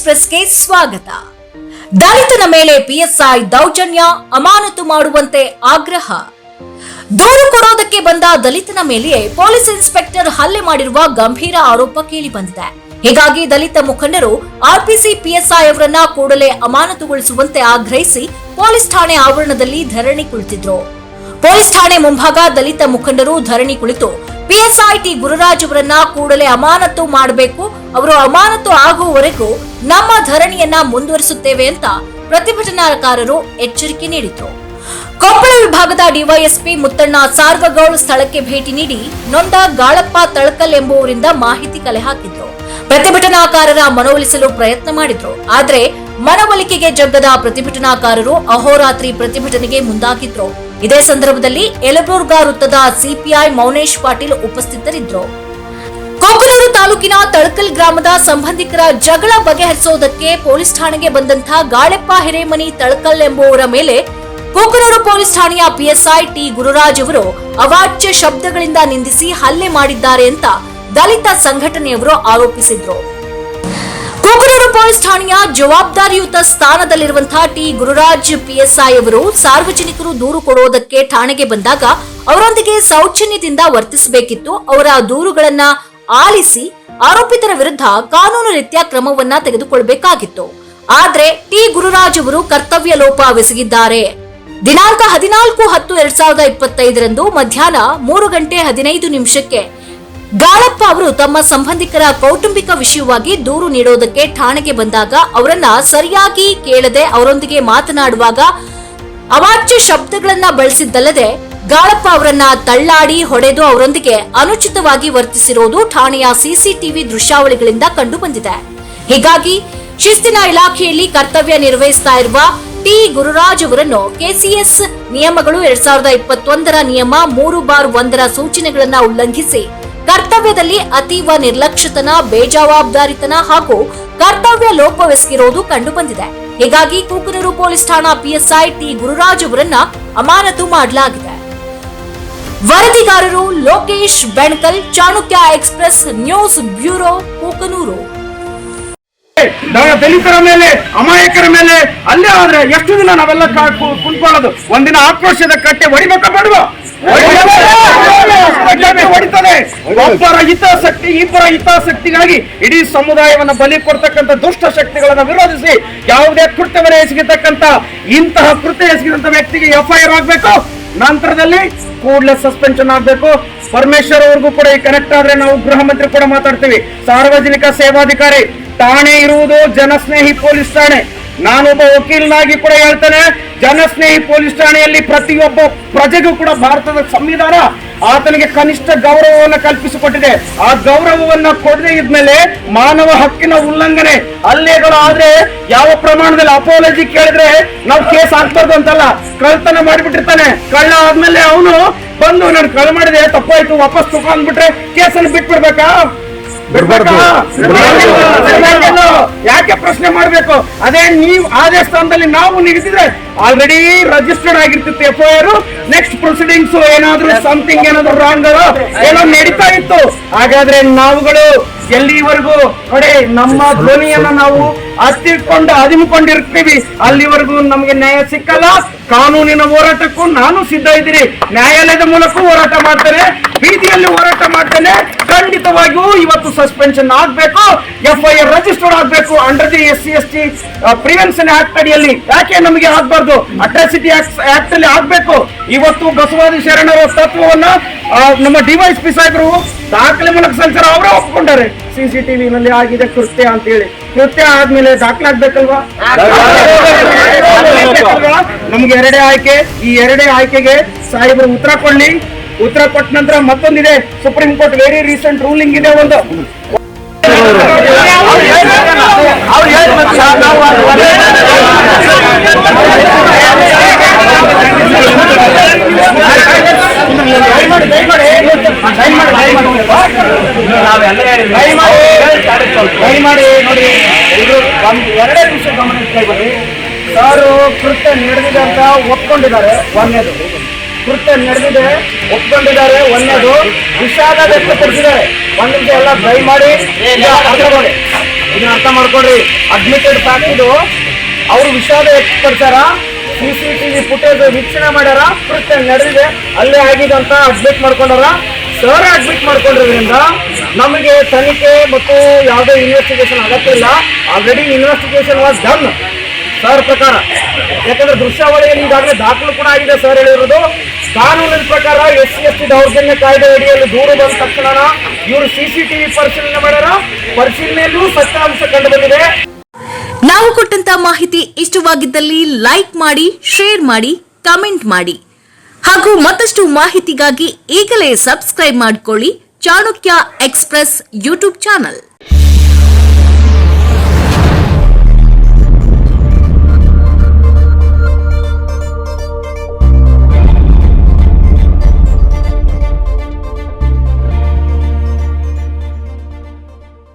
ಎಕ್ಸ್ಪ್ರೆಸ್ಗೆ ಸ್ವಾಗತ. ದಲಿತನ ಮೇಲೆ ಪಿಎಸ್ಐ ದೌರ್ಜನ್ಯ, ಅಮಾನತು ಮಾಡುವಂತೆ ಆಗ್ರಹ. ದೂರು ಕೊಡೋದಕ್ಕೆ ಬಂದ ದಲಿತನ ಮೇಲೆಯೇ ಪೊಲೀಸ್ ಇನ್ಸ್ಪೆಕ್ಟರ್ ಹಲ್ಲೆ ಮಾಡಿರುವ ಗಂಭೀರ ಆರೋಪ ಕೇಳಿ ಬಂದಿದೆ ಹೀಗಾಗಿ ದಲಿತ ಮುಖಂಡರು ಆರ್ಪಿಸಿ ಪಿಎಸ್ಐ ಅವರನ್ನ ಕೂಡಲೇ ಅಮಾನತುಗೊಳಿಸುವಂತೆ ಆಗ್ರಹಿಸಿ ಪೊಲೀಸ್ ಠಾಣೆ ಆವರಣದಲ್ಲಿ ಧರಣಿ ಕುಳಿತಿದ್ರು. ಪೊಲೀಸ್ ಠಾಣೆ ಮುಂಭಾಗ ದಲಿತ ಮುಖಂಡರು ಧರಣಿ ಕುಳಿತು ಪಿಎಸ್ಐಟಿ ಗುರುರಾಜ್ ಅವರನ್ನ ಕೂಡಲೇ ಅಮಾನತು ಮಾಡಬೇಕು, ಅವರು ಅಮಾನತು ಆಗುವವರೆಗೂ ನಮ್ಮ ಧರಣಿಯನ್ನ ಮುಂದುವರಿಸುತ್ತೇವೆ ಅಂತ ಪ್ರತಿಭಟನಾಕಾರರು ಎಚ್ಚರಿಕೆ ನೀಡಿದ್ರು. ಕೊಪ್ಪಳ ವಿಭಾಗದ ಡಿವೈಎಸ್ಪಿ ಮುತ್ತಣ್ಣ ಸಾರ್ವಗೌಡ್ ಸ್ಥಳಕ್ಕೆ ಭೇಟಿ ನೀಡಿ ನೊಂದ ಗಾಳಪ್ಪ ತಳಕಲ್ ಎಂಬುವರಿಂದ ಮಾಹಿತಿ ಕಲೆ ಹಾಕಿದ್ರು. ಪ್ರತಿಭಟನಾಕಾರರ ಮನವೊಲಿಸಲು ಪ್ರಯತ್ನ ಮಾಡಿದ್ರು. ಆದ್ರೆ ಮನವೊಲಿಕೆಗೆ ಜಗ್ಗದ ಪ್ರತಿಭಟನಾಕಾರರು ಅಹೋರಾತ್ರಿ ಪ್ರತಿಭಟನೆಗೆ ಮುಂದಾಗಿದ್ರು. ಇದೇ ಸಂದರ್ಭದಲ್ಲಿ ಯಲಬುರ್ಗಾ ವೃತ್ತದ ಸಿಪಿಐ ಮೌನೇಶ್ ಪಾಟೀಲ್ ಉಪಸ್ಥಿತರಿದ್ದರು. ಕೊಬ್ಬಲೂರು ತಾಲೂಕಿನ ತಳಕಲ್ ಗ್ರಾಮದ ಸಂಬಂಧಿಕರ ಜಗಳ ಬಗೆಹರಿಸುವುದಕ್ಕೆ ಪೊಲೀಸ್ ಠಾಣೆಗೆ ಬಂದಂತಹ ಗಾಳೆಪ್ಪ ಹಿರೇಮನಿ ತಳಕಲ್ ಎಂಬುವರ ಮೇಲೆ ಕೊಕ್ಕನೂರು ಪೊಲೀಸ್ ಠಾಣೆಯ ಪಿಎಸ್ಐ ಟಿ ಗುರುರಾಜ್ ಅವರು ಅವಾಚ್ಯ ಶಬ್ದಗಳಿಂದ ನಿಂದಿಸಿ ಹಲ್ಲೆ ಮಾಡಿದ್ದಾರೆ ಅಂತ ದಲಿತ ಸಂಘಟನೆಯವರು ಆರೋಪಿಸಿದ್ರು. ಠಾಣೆಯ ಜವಾಬ್ದಾರಿಯುತ ಸ್ಥಾನದಲ್ಲಿರುವಂತಹ ಟಿ. ಗುರುರಾಜ್ ಪಿಎಸ್ಐ ಅವರು ಸಾರ್ವಜನಿಕರು ದೂರು ಕೊಡುವುದಕ್ಕೆ ಠಾಣೆಗೆ ಬಂದಾಗ ಅವರೊಂದಿಗೆ ಸೌಜನ್ಯದಿಂದ ವರ್ತಿಸಬೇಕಿತ್ತು. ಅವರ ದೂರುಗಳನ್ನ ಆಲಿಸಿ ಆರೋಪಿತರ ವಿರುದ್ಧ ಕಾನೂನು ರೀತಿಯ ಕ್ರಮವನ್ನ ತೆಗೆದುಕೊಳ್ಳಬೇಕಾಗಿತ್ತು ಆದ್ರೆ ಟಿ. ಗುರುರಾಜ್ ಅವರು ಕರ್ತವ್ಯ ಲೋಪ ಎಸಗಿದ್ದಾರೆ. ದಿನಾಂಕ ಹದಿನಾಲ್ಕು ಹತ್ತು ಎರಡ್ ಸಾವಿರದ ಇಪ್ಪತ್ತೈದರಂದು ಮಧ್ಯಾಹ್ನ ಮೂರು ಗಂಟೆ ಹದಿನೈದು ನಿಮಿಷಕ್ಕೆ ಗಾಳಪ್ಪ ಅವರು ತಮ್ಮ ಸಂಬಂಧಿಕರ ಕೌಟುಂಬಿಕ ವಿಷಯವಾಗಿ ದೂರು ನೀಡೋದಕ್ಕೆ ಠಾಣೆಗೆ ಬಂದಾಗ ಅವರನ್ನ ಸರಿಯಾಗಿ ಕೇಳದೆ ಅವರೊಂದಿಗೆ ಮಾತನಾಡುವಾಗ ಅವಾಚ್ಯ ಶಬ್ದಗಳನ್ನ ಬಳಸಿದ್ದಲ್ಲದೆ ಗಾಳಪ್ಪ ಅವರನ್ನ ತಳ್ಳಾಡಿ ಹೊಡೆದು ಅವರೊಂದಿಗೆ ಅನುಚಿತವಾಗಿ ವರ್ತಿಸಿರುವುದು ಠಾಣೆಯ ಸಿಸಿಟಿವಿ ದೃಶ್ಯಾವಳಿಗಳಿಂದ ಕಂಡುಬಂದಿದೆ. ಹೀಗಾಗಿ ಶಿಸ್ತಿನ ಇಲಾಖೆಯಲ್ಲಿ ಕರ್ತವ್ಯ ನಿರ್ವಹಿಸ್ತಾ ಇರುವ ಟಿ ಗುರುರಾಜ್ ಅವರನ್ನು ಕೆಸಿಎಸ್ ನಿಯಮಗಳು ಎರಡ್ ಸಾವಿರದ ಇಪ್ಪತ್ತೊಂದರ ನಿಯಮ ಮೂರು ಬಾರ್ ಒಂದರ ಸೂಚನೆಗಳನ್ನ ಉಲ್ಲಂಘಿಸಿ ಕರ್ತವ್ಯದಲ್ಲಿ ಅತೀವ ನಿರ್ಲಕ್ಷ್ಯತನ ಬೇಜವಾಬ್ದಾರಿತನ ಹಾಗೂ ಕರ್ತವ್ಯ ಲೋಪವೆಸಗಿರುವುದು ಕಂಡುಬಂದಿದೆ. ಹೀಗಾಗಿ ಕೂಕನೂರು ಪೊಲೀಸ್ ಠಾಣಾ ಪಿಎಸ್ಐ ಟಿ ಗುರುರಾಜ್ ಅವರನ್ನ ಅಮಾನತು ಮಾಡಲಾಗಿದೆ. ವರದಿಗಾರರು Lokesh Benakal, Chanakya express news bureau, Kukanur. ದಲಿತರ ಮೇಲೆ, ಅಮಾಯಕರ ಮೇಲೆ ಅಲ್ಲೇ ಆದ್ರೆ ಎಷ್ಟು ದಿನ ನಾವೆಲ್ಲ ಕುಂತ್ಕೊಳ್ಳೋದು ಒಂದಿನ ಆಕ್ರೋಶದ ಕಟ್ಟೆ ಹೊಡಿಬೇಕ ಬೇಡವ ಹೊಡಿತದೆ. ಒಬ್ಬರ ಹಿತಾಸಕ್ತಿ ಇಬ್ಬರ ಹಿತಾಸಕ್ತಿಗಾಗಿ ಇಡೀ ಸಮುದಾಯವನ್ನ ಬಲಿ ಕೊಡ್ತಕ್ಕಂಥ ದುಷ್ಟ ಶಕ್ತಿಗಳನ್ನ ವಿರೋಧಿಸಿ ಯಾವುದೇ ಕೃತ್ಯವನ್ನು ಎಸಗಿರ್ತಕ್ಕಂಥ ಇಂತಹ ಕೃತ್ಯ ಎಸಗಿದಂತ ವ್ಯಕ್ತಿಗೆ ಎಫ್ಐಆರ್ ಆಗ್ಬೇಕು ನಂತರದಲ್ಲಿ ಕೂಡಲೇ ಸಸ್ಪೆನ್ಷನ್ ಆಗ್ಬೇಕು ಪರಮೇಶ್ವರ್ ಅವ್ರಿಗೂ ಕೂಡ ಈ ಕನೆಕ್ಟ್ ಆದ್ರೆ ನಾವು ಗೃಹ ಮಂತ್ರಿ ಕೂಡ ಮಾತಾಡ್ತೀವಿ. ಸಾರ್ವಜನಿಕ ಸೇವಾಧಿಕಾರಿ ಠಾಣೆ ಇರುವುದು ಜನಸ್ನೇಹಿ ಪೊಲೀಸ್ ಠಾಣೆ. ನಾನೊಬ್ಬ ವಕೀಲನಾಗಿ ಕೂಡ ಹೇಳ್ತೇನೆ, ಜನಸ್ನೇಹಿ ಪೊಲೀಸ್ ಠಾಣೆಯಲ್ಲಿ ಪ್ರತಿಯೊಬ್ಬ ಪ್ರಜೆಗೂ ಕೂಡ ಭಾರತದ ಸಂವಿಧಾನ ಆತನಿಗೆ ಕನಿಷ್ಠ ಗೌರವವನ್ನು ಕಲ್ಪಿಸಿಕೊಟ್ಟಿದೆ ಆ ಗೌರವವನ್ನ ಕೊಡದೇ ಇದ್ಮೇಲೆ ಮಾನವ ಹಕ್ಕಿನ ಉಲ್ಲಂಘನೆ ಹಲ್ಲೆಗಳು ಆದ್ರೆ ಯಾವ ಪ್ರಮಾಣದಲ್ಲಿ ಅಪೋಲಜಿ ಕೇಳಿದ್ರೆ ನಾವು ಕೇಸ್ ಹಾಕ್ಬಾರ್ದು ಅಂತಲ್ಲ ಕಳ್ತನ ಮಾಡಿಬಿಟ್ಟಿರ್ತಾನೆ ಕಳ್ಳ ಆದ್ಮೇಲೆ ಅವನು ಬಂದು ನಾನು ಕಳ್ ಮಾಡಿದೆ, ತಪ್ಪಾಯ್ತು, ವಾಪಸ್ ತಗೊಂಡ್ಬಿಟ್ರೆ ಕೇಸನ್ನು ಬಿಟ್ಬಿಡ್ಬೇಕಾ ಬಿಡ್ಬೇಕಾ? ಬಿಡ್ಬೇಕು. ಯಾಕೆ ಪ್ರಶ್ನೆ ಮಾಡ್ಬೇಕು? ಅದೇ ನೀವು ಅದೇ ಸ್ಥಾನದಲ್ಲಿ ನಾವು ನಿಲ್ಲಿಸಿದ್ರೆ already registered ಆಗಿರ್ತಿತ್ತು F I R next proceedings ಏನಾದ್ರೂ ಸಮಥಿಂಗ್ ಏನಾದ್ರು ರಾಂಗ್ ಏನೋ ನಡೀತಾ ಇತ್ತು. ಹಾಗಾದ್ರೆ ನಾವುಗಳು ಎಲ್ಲಿವರೆಗೂ ಕಡೆ ನಮ್ಮ ಧ್ವನಿಯನ್ನ ನಾವು ಹತ್ತಿಕೊಂಡು ಅದಿಮ್ಕೊಂಡಿರ್ತೀವಿ. ಅಲ್ಲಿವರೆಗೂ ನಮ್ಗೆ ನ್ಯಾಯ ಸಿಕ್ಕಲ್ಲ. ಕಾನೂನಿನ ಹೋರಾಟಕ್ಕೂ ನಾನು ಸಿದ್ಧ ಇದ್ದೀನಿ. ನ್ಯಾಯಾಲಯದ ಮೂಲಕ ಹೋರಾಟ ಮಾಡ್ತೇನೆ. ಬೀದಿಯಲ್ಲಿ ಹೋರಾಟ ಮಾಡ್ತೇನೆ. ಖಂಡಿತವಾಗಿಯೂ ಇವತ್ತು ಸಸ್ಪೆನ್ಷನ್ ಆಗ್ಬೇಕು. ಎಫ್ ಐ ಆರ್ ರಿಜಿಸ್ಟರ್ಡ್ ಆಗ್ಬೇಕು under the S C S T prevention act ಅಡಿಯಲ್ಲಿ. ಯಾಕೆ ನಮಗೆ ಆಗ್ಬಾರ್ದು? ಅಟ್ರಾಸಿಟಿ ಆಕ್ಟ್ ಅಲ್ಲಿ ಆಗ್ಬೇಕು. ಇವತ್ತು ಬಸವಾದಿ ಶರಣರ ತತ್ವವನ್ನ ನಮ್ಮ ಡಿವೈಸ್ ಪಿ ಸಾಹೇಬರು ದಾಖಲೆ ಮೂಲಕ ಸಂಚಾರ ಅವರೇ ಸಿ ಸಿಸಿಟಿವಿ ನಲ್ಲಿ ಆಗಿದೆ ಕೃತ್ಯ ಅಂತ ಹೇಳಿ ಕೃತ್ಯ ಆದ್ಮೇಲೆ ದಾಖಲೆ ಆಗ್ಬೇಕಲ್ವಾ ಆಗ್ಬೇಕಲ್ವಾ? ನಮ್ಗೆ ಎರಡೇ ಆಯ್ಕೆ, ಈ ಎರಡೇ ಆಯ್ಕೆಗೆ ಸಾಹೇಬರು ಉತ್ತರ ಕೊಡ್ಲಿ. ಉತ್ತರ ಕೊಟ್ಟ ನಂತರ ಮತ್ತೊಂದಿದೆ. Supreme court very recent ruling ಇದೆ ಒಂದು ಅವ್ರು ಹೇಳ್ಬೇಕು ಸರ್, ನಾವು ದಯಮಾಡಿ, ದಯಮಾಡಿ, ದಯಮಾಡಿ, ದಯಮಾಡಿ. ದಯಮಾಡಿ, ದಯಮಾಡಿ ನೋಡಿ ಇದು ಒಂದು ಎರಡೇ ನಿಮಿಷ ಗಮನಿಸ್ತಾ ಬರ್ರಿ ಸರ್ ಕೃತ್ಯ ನಡೆದಿದೆ ಅಂತ ಒಪ್ಕೊಂಡಿದ್ದಾರೆ ಒಂದೇದು ಕೃತ್ಯ ನಡೆದಿದೆ, ಒಪ್ಕೊಂಡಿದ್ದಾರೆ ಒಂದೇದು ವಿಷಾದ ವ್ಯಕ್ತಪಡಿಸಿದ್ದಾರೆ. ಒಂದ್ ಎಲ್ಲ ಡ್ರೈ ಮಾಡಿ ಅರ್ಥ ಮಾಡಿ ಇದನ್ನ ಅರ್ಥ ಮಾಡ್ಕೊಡ್ರಿ ಅಡ್ಮಿಟೆಡ್ ಫ್ಯಾಕ್ಟ್ ಇದು. ಅವರು ವಿಷಾದ ವ್ಯಕ್ತಪಡಿಸ್ಯಾರ. ಸಿ ಸಿ ಟಿವಿ ಫುಟೇಜ್ ವೀಕ್ಷಣೆ ಮಾಡ್ಯಾರ. ಕೃತ್ಯ ನಡೆದಿದೆ. ಅಲ್ಲೇ ಆಗಿದೆ ಅಂತ ಅಡ್ಮಿಟ್ ಮಾಡ್ಕೊಂಡಾರ. ಸರ್ ಅಡ್ಮಿಟ್ ಮಾಡ್ಕೊಂಡಿರೋದ್ರಿಂದ ನಮಗೆ ತನಿಖೆ ಮತ್ತು ಯಾವುದೇ ಇನ್ವೆಸ್ಟಿಗೇಷನ್ ಅಗತ್ಯ ಇಲ್ಲ. Already investigation was done sir ಪ್ರಕಾರ. ಯಾಕಂದ್ರೆ ದೃಶ್ಯಾವಳಿಯಲ್ಲಿ ಈಗಾಗಲೇ ದಾಖಲು ಕೂಡ ಆಗಿದೆ ಸರ್ ಹೇಳಿರೋದು. ಕಾನೂನಿನ ಪ್ರಕಾರ ಎಸ್ ಸಿ ಎಸ್ ಟಿ ದೌರ್ಜನ್ಯ ಕಾಯ್ದೆ ಅಡಿಯಲ್ಲಿ ದೂರು ಬಂದ ತಕ್ಷಣ ಇವರು ಸಿಸಿಟಿವಿ ಪರಿಶೀಲನೆ ಮಾಡ್ಯಾರ. ಪರಿಶೀಲನೆಯಲ್ಲೂ ಸತ್ಯಾಂಶ ಕಂಡು ಬಂದಿದೆ ನಾವು ಕೊಟ್ಟಂತ ಮಾಹಿತಿ ಇಷ್ಟವಾಗಿದ್ದಲ್ಲಿ ಲೈಕ್ ಮಾಡಿ ಶೇರ್ ಮಾಡಿ ಕಮೆಂಟ್ ಮಾಡಿ. ಹಾಗೂ ಮತ್ತಷ್ಟು ಮಾಹಿತಿಗಾಗಿ ಈಗಲೇ ಸಬ್ಸ್ಕ್ರೈಬ್ ಮಾಡಿಕೊಳ್ಳಿ ಚಾಣಕ್ಯ ಎಕ್ಸ್ಪ್ರೆಸ್ ಯೂಟ್ಯೂಬ್ ಚಾನಲ್.